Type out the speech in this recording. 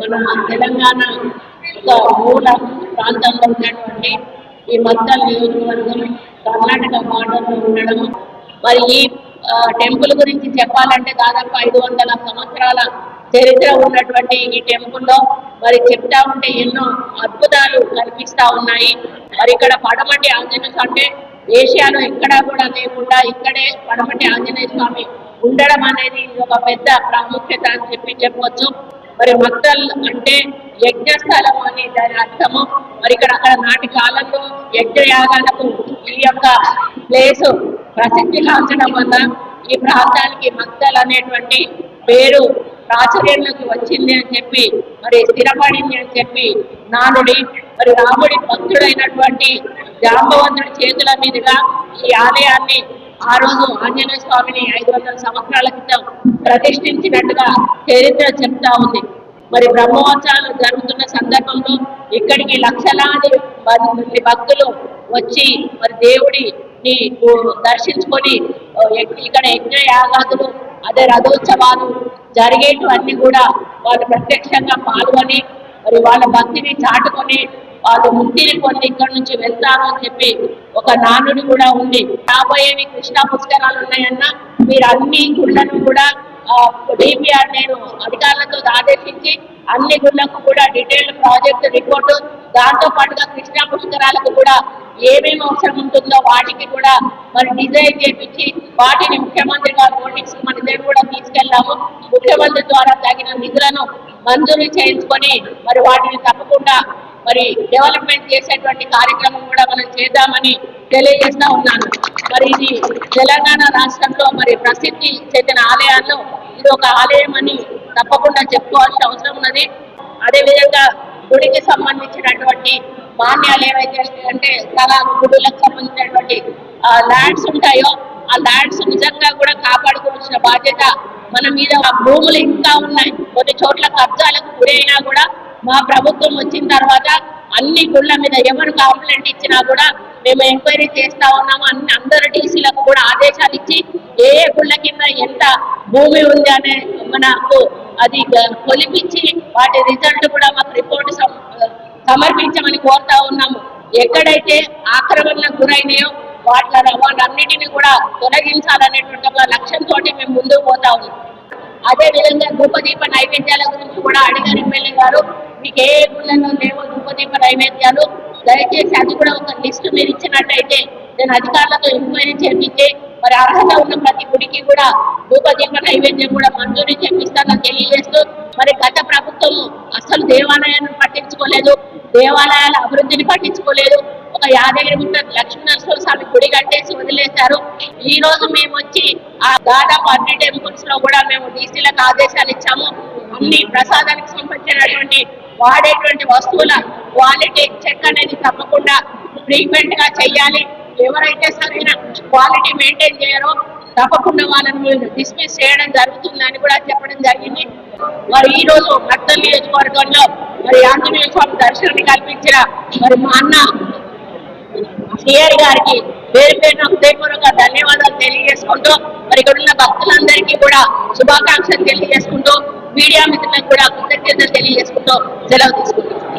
మన తెలంగాణ ఒక మూల ప్రాంతంలో ఉన్నటువంటి ఈ మద్దల్ నియోజకవర్గం కర్ణాటక బార్డర్లో ఉండడం మరి ఈ టెంపుల్ గురించి చెప్పాలంటే దాదాపు ఐదు వందల సంవత్సరాల చరిత్ర ఉన్నటువంటి ఈ టెంపుల్లో మరి చెప్తా ఉంటే ఎన్నో అద్భుతాలు కనిపిస్తా ఉన్నాయి. మరి ఇక్కడ పడమటి ఆంజనేయ స్వామి ఏషియాలో ఎక్కడా కూడా లేకుండా ఇక్కడే పడమటి ఆంజనేయ స్వామి ఉండడం అనేది ఇది ఒక పెద్ద ప్రాముఖ్యత అని చెప్పి చెప్పవచ్చు మరి మక్తల్ అంటే యజ్ఞస్థలం అని దాని అర్థము. మరి ఇక్కడ అక్కడ నాటి కాలంలో యజ్ఞ యాగాలకు ఈ యొక్క ప్లేస్ ప్రసిద్ధి కాల్చడం వల్ల ఈ ప్రాంతానికి మక్తల్ అనేటువంటి పేరు ప్రాచుర్యంలోకి వచ్చింది అని చెప్పి మరి స్థిరపడింది అని చెప్పి నానుడి మరి రాముడి భక్తుడైనటువంటి జాంబవంతుడి చేతుల మీదుగా ఈ ఆలయాన్ని ఆ రోజు ఆంజనేయ స్వామిని ఐదు వందల సంవత్సరాల క్రితం ప్రతిష్ఠించినట్టుగా చరిత్ర చెప్తా ఉంది. మరి బ్రహ్మోత్సవాలు జరుగుతున్న సందర్భంలో ఇక్కడికి లక్షలాది మంది భక్తులు వచ్చి మరి దేవుడిని దర్శించుకొని ఇక్కడ యజ్ఞ యాగాదులు అదే రథోత్సవాలు జరిగేటివన్నీ కూడా వాళ్ళు ప్రత్యక్షంగా పాల్గొని మరి వాళ్ళ భక్తిని చాటుకొని వాళ్ళు ముక్తిని పొంది ఇక్కడ నుంచి వెళ్తారు అని చెప్పి ఒక నానుడు కూడా ఉంది. రాబోయేవి కృష్ణ పుష్కరాలు ఉన్నాయన్నా మీరు అన్ని గుళ్ళను కూడా డిపిఆర్ నేను అధికారులతో ఆదేశించి అన్ని గుళ్ళకు కూడా డీటెయిల్డ్ ప్రాజెక్ట్ రిపోర్టు దాంతో పాటుగా కృష్ణా పుష్కరాలకు కూడా ఏమేమి అవసరం ఉంటుందో వాటికి కూడా మరి డిజైన్ చేపించి వాటిని ముఖ్యమంత్రి గారు నోటీస్ మన దగ్గర కూడా తీసుకెళ్ళాము. ముఖ్యమంత్రి ద్వారా తగిన నిధులను మంజూరు చేయించుకొని మరి వాటిని తప్పకుండా మరి డెవలప్మెంట్ చేసేటువంటి కార్యక్రమం కూడా మనం చేద్దామని తెలియజేస్తా ఉన్నాను. మరి ఇది తెలంగాణ రాష్ట్రంలో మరి ప్రసిద్ధి చెందిన ఆలయాల్లో ఇది ఒక ఆలయం అని తప్పకుండా చెప్పుకోవాల్సిన అవసరం ఉన్నది. అదేవిధంగా గుడికి సంబంధించినటువంటి మాన్యాలు ఏవైతే అంటే స్థలాలు గుడులకు సంబంధించినటువంటి ల్యాండ్స్ ఉంటాయో ఆ ల్యాండ్స్ నిజంగా కూడా కాపాడుకోవాల్సిన బాధ్యత మన మీద ఆ భూములు ఇంకా ఉన్నాయి. కొన్ని చోట్ల కబ్జాలకు గురైనా కూడా మా ప్రభుత్వం వచ్చిన తర్వాత అన్ని గుళ్ళ మీద ఎవరు కంప్లైంట్ ఇచ్చినా కూడా మేము ఎంక్వైరీ చేస్తా ఉన్నాము. అన్ని అందరు టీసీలకు కూడా ఆదేశాలు ఇచ్చి ఏ గుళ్ళ కింద ఎంత భూమి ఉంది అనే మనకు అది కొలిపించి వాటి రిజల్ట్ కూడా మాకు రిపోర్ట్ సమర్పించమని కోరుతా ఉన్నాము. ఎక్కడైతే ఆక్రమణలకు గురైనాయో వాటి వాళ్ళన్నిటిని కూడా తొలగించాలనేటువంటి ఒక లక్ష్యంతో మేము ముందుకు పోతా ఉన్నాం. అదే విధంగా నైవేద్యాల గురించి కూడా అడిగారు ఎమ్మెల్యే గారు. మీకు ఏ ఊళ్ళలో లేవో ధూపదీప నైవేద్యాలు. దయచేసి అది కూడా ఒక లిస్ట్ మీరు ఇచ్చినట్టయితే నేను అధికారులతో ఎంక్వైరీ చేపించి మరి అర్హత ఉన్న ప్రతి గుడికి కూడా ధూపదీప నైవేద్యం కూడా మంజూరు చేపిస్తానని తెలియజేస్తూ మరి గత ప్రభుత్వం అసలు దేవాలయాన్ని పట్టించుకోలేదు. దేవాలయాల అభివృద్ధిని పట్టించుకోలేదు. ఒక యాదగిరి గుట్ట లక్ష్మీనరసింహ స్వామి గుడి కట్టేసి వదిలేశారు. ఈ రోజు మేము వచ్చి ఆ దాదాపు అన్ని టెంపుల్స్లో కూడా మేము డీసీలకు ఆదేశాలు ఇచ్చాము. అన్ని ప్రసాదానికి సంబంధించినటువంటి వాడేటువంటి వస్తువుల క్వాలిటీ చెక్ అనేది తప్పకుండా ఫ్రీక్వెంట్గా చెయ్యాలి. ఎవరైతే సరైన క్వాలిటీ మెయింటైన్ చేయరో తప్పకుండా వాళ్ళని డిస్మిస్ చేయడం జరుగుతుందని కూడా చెప్పడం జరిగింది. మరి ఈ రోజు మద్దల్ నియోజకవర్గంలో మరి ఆంజనేయ స్వామి దర్శనాన్ని కల్పించిన మరి మా అన్న సిఆర్ గారికి పేరు పేరున హృదయపూర్వక ధన్యవాదాలు తెలియజేసుకుంటూ మరి ఇక్కడ ఉన్న భక్తులందరికీ కూడా శుభాకాంక్షలు తెలియజేసుకుంటూ మీడియా మిత్రులకు కూడా కృతజ్ఞతలు తెలియజేసుకుంటూ సెలవు తీసుకుంటాం